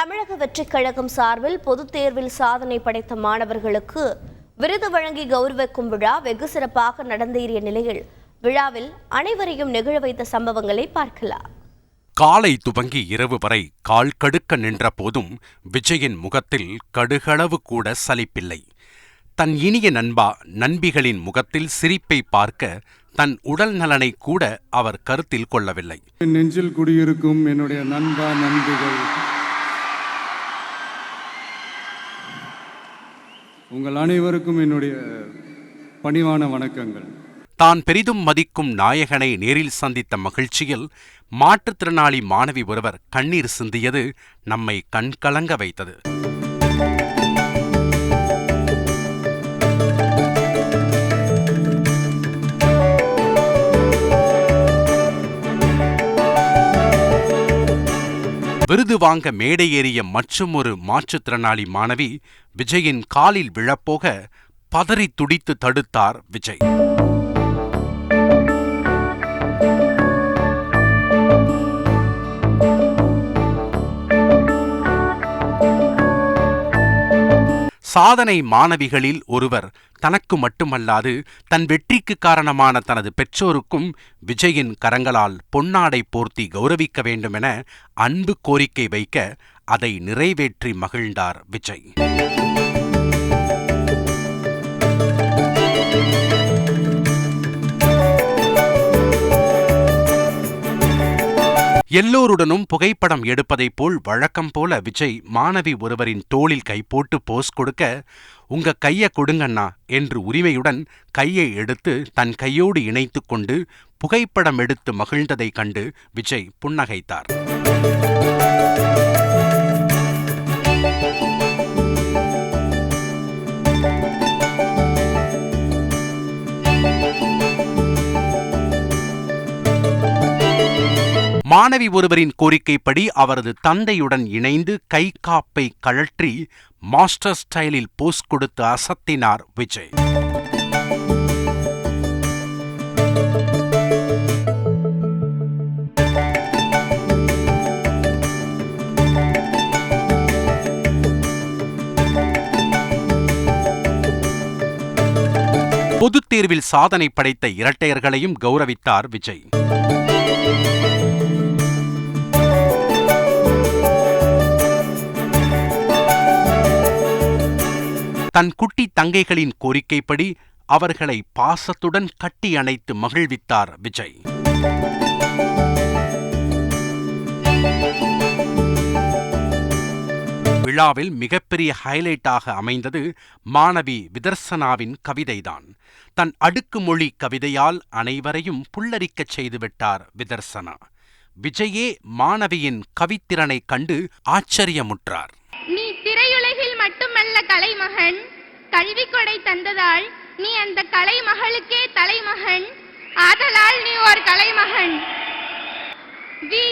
தமிழக வெற்றிக் கழகம் சார்பில் பொதுத் தேர்வில் சாதனை படைத்த மாணவர்களுக்கு விருது வழங்கி கௌரவிக்கும் விழா வெகு சிறப்பாக நடந்தேறிய நிலையில் விழாவில் அனைவரையும் நெகிழ வைத்த சம்பவங்களை பார்க்கலாம். காலை துவங்கி இரவு வரை கால் கடுக்க நின்ற போதும் விஜயின் முகத்தில் கடுகளவு கூட சலிப்பில்லை. தன் இனிய நண்பா நண்பிகளின் முகத்தில் சிரிப்பை பார்க்க தன் உடல் நலனை கூட அவர் கருத்தில் கொள்ளவில்லை. நெஞ்சில் குடியிருக்கும் என்னுடைய நண்பா நண்பிகள் உங்கள் அனைவருக்கும் என்னுடைய பணிவான வணக்கங்கள். தான் பெரிதும் மதிக்கும் நாயகனை நேரில் சந்தித்த மகிழ்ச்சியில் மாற்றுத்திறனாளி மாணவி ஒருவர் கண்ணீர் சிந்தியது நம்மை கண்கலங்க வைத்தது. விருது வாங்க மேடை ஏறிய மற்றுமொரு மாற்றுத்திறனாளி மாணவி விஜயின் காலில் விழப்போக பதறி துடித்து தடுத்தார் விஜய். சாதனை மாணவிகளில் ஒருவர் தனக்கு மட்டுமல்லாது தன் வெற்றிக்கு காரணமான தனது பெற்றோருக்கும் விஜயின் கரங்களால் பொன்னாடை போர்த்தி கௌரவிக்க வேண்டுமென அன்பு கோரிக்கை வைக்க அதை நிறைவேற்றி மகிழ்ந்தார் விஜய். எல்லோருடனும் புகைப்படம் எடுப்பதைப் போல் வழக்கம் போல விஜய் மாணவி ஒருவரின் தோளில் கை போட்டு போஸ் கொடுக்க உங்க கைய கொடுங்கண்ணா என்று உரிமையுடன் கையை எடுத்து தன் கையோடு இணைத்துக் கொண்டு புகைப்படம் எடுத்து மகிழ்ந்ததைக் கண்டு விஜய் புன்னகைத்தார். மாணவி ஒருவரின் கோரிக்கைப்படி அவரது தந்தையுடன் இணைந்து கை காப்பை கழற்றி மாஸ்டர் ஸ்டைலில் போஸ் கொடுத்து அசத்தினார் விஜய். பொதுத் தேர்வில் சாதனை படைத்த இரட்டையர்களையும் கௌரவித்தார் விஜய். தன் குட்டி தங்கைகளின் கோரிக்கைப்படி அவர்களை பாசத்துடன் கட்டி அணைத்து மகிழ்வித்தார் விஜய். விழாவில் மிகப்பெரிய ஹைலைட்டாக அமைந்தது மாணவி விதர்சனாவின் கவிதைதான். தன் அடுக்குமொழி கவிதையால் அனைவரையும் புல்லரிக்கச் செய்துவிட்டார் விதர்சனா. விஜயே மாணவியின் கவித்திறனைக் கண்டு ஆச்சரியமுற்றார். கலைமகன் கல்வி கொடை தந்ததால் நீ அந்த கலைமகளுக்கே தலைமகன். ஆதலால் நீ ஒரு கலைமகன். வி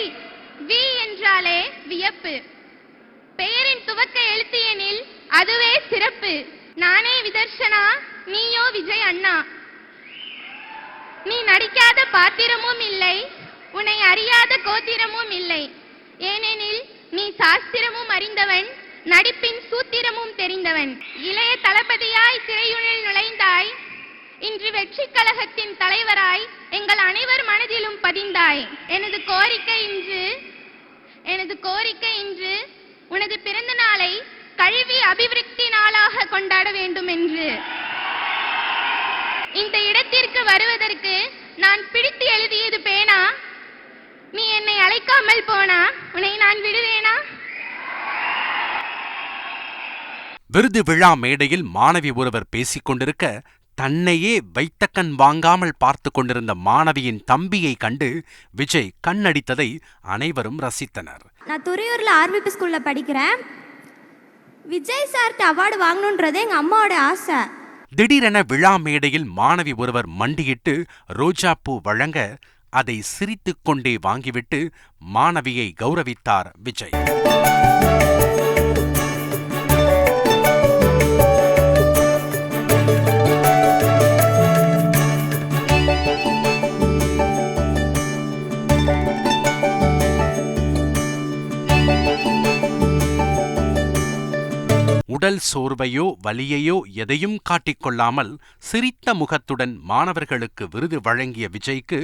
வி என்றாலே வியப்பு. பெயரின் துவக்க எழுத்து எனில் அதுவே சிறப்பு. நானே விதர்ஷனா நீயோ விஜய் அண்ணா. நீ நடிக்காத பாத்திரமும் இல்லை உன்னை அறியாத கோத்திரமும் இல்லை. ஏனெனில் நீ சாஸ்திரமும் அறிந்தவன் நடிப்பின் சூத்திரமும் தெரிந்தவன் இளைய தளபதியாய் சிறையுனில் நுழைந்தாய். இன்று வெற்றி கழகத்தின் தலைவராய் எங்கள் அனைவர் மனதிலும் பதிந்தாய். எனது கோரிக்கை இன்று எனது கோரிக்கை இன்று உனது பிறந்த நாளை கல்வி அபிவிருத்தி நாளாக கொண்டாட வேண்டும் என்று. இந்த இடத்திற்கு வருவதற்கு நான் பிடித்து எழுதியது பேனா. நீ என்னை அழைக்காமல் போனா உன்னை நான் விடுவேன். விருது விழா மேடையில் மாணவி ஒருவர் பேசிக் கொண்டிருக்க தன்னையே வைத்த கண் வாங்காமல் பார்த்து கொண்டிருந்த மாணவியின் தம்பியை கண்டு விஜய் கண்ணடித்ததை அனைவரும் ரசித்தனர். நான் துறையூரில் ஆர்விபி ஸ்கூலில் படிக்கிறேன். விஜய் சார்ட்ட அவார்டு வாங்கணுன்றது எங்கள் அம்மாவோட ஆசை. திடீரென விழா மேடையில் மாணவி ஒருவர் மண்டியிட்டு ரோஜாப்பூ வழங்க அதை சிரித்துக் கொண்டே வாங்கிவிட்டு மாணவியை கௌரவித்தார் விஜய். உடல் சோர்வையோ வலியையோ எதையும் காட்டிக்கொள்ளாமல் சிரித்த முகத்துடன் மாணவர்களுக்கு விருது வழங்கிய விஜய்க்கு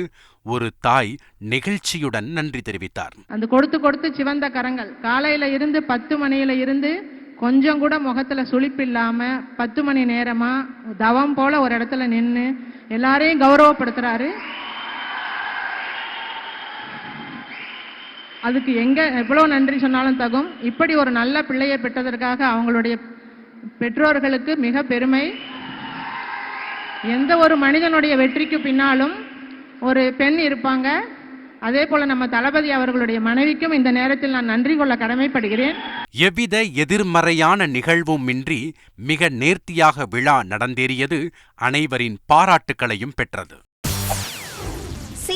ஒரு தாய் நெகிழ்ச்சியுடன் நன்றி தெரிவித்தார். அந்த கொடுத்து கொடுத்து சிவந்த கரங்கள். காலையில இருந்து பத்து மணியில இருந்து கொஞ்சம் கூட முகத்துல சுளிப்பு இல்லாம பத்து மணி நேரமா தவம் போல ஒரு இடத்துல நின்று எல்லாரையும் கௌரவப்படுத்துறாரு. அதுக்கு எங்க எவ்வளவு நன்றி சொன்னாலும் தகும். இப்படி ஒரு நல்ல பிள்ளையை பெற்றதற்காக அவங்களுடைய பெற்றோர்களுக்கு மிக பெருமை. எந்த ஒரு மனிதனுடைய வெற்றிக்கு பின்னாலும் ஒரு பெண் இருப்பாங்க. அதே போல நம்ம தளபதி அவர்களுடைய மனைவிக்கும் இந்த நேரத்தில் நான் நன்றி கொள்ள கடமைப்படுகிறேன். எவ்வித எதிர்மறையான நிகழ்வுமின்றி மிக நேர்த்தியாக விழா நடந்தேறியது அனைவரின் பாராட்டுக்களையும் பெற்றது.